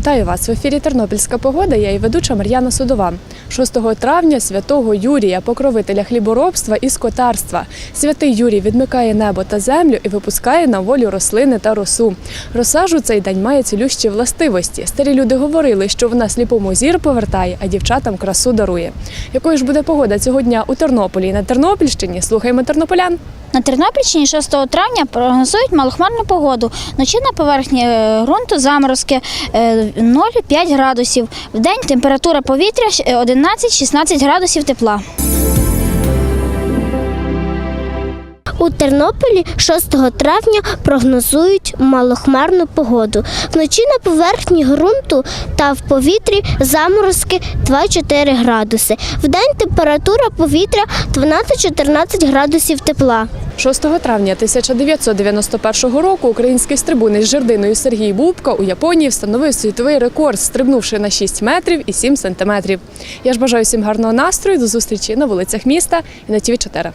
Вітаю вас в ефірі Тернопільська погода. Я і ведуча Мар'яна Судова. 6 травня святого Юрія, покровителя хліборобства і скотарства. Святий Юрій відмикає небо та землю і випускає на волю рослини та росу. Росажу цей день має цілющі властивості. Старі люди говорили, що вона сліпому зір повертає, а дівчатам красу дарує. Якою ж буде погода цього дня у Тернополі і на Тернопільщині? Слухаємо тернополян. На Тернопільщині 6 травня прогнозують малохмарну погоду. Вночі на поверхні е, ґрунту заморозки е, 0,5 градусів. В день температура повітря е, 11-16 градусів тепла. У Тернополі 6 травня прогнозують малохмарну погоду. Вночі на поверхні ґрунту та в повітрі заморозки 2-4 градуси. Вдень температура повітря 12-14 градусів тепла. 6 травня 1991 року український стрибунець з жердиною Сергій Бубка у Японії встановив світовий рекорд, стрибнувши на 6 метрів і 7 сантиметрів. Я ж бажаю всім гарного настрою. До зустрічі на вулицях міста і на ТВ 4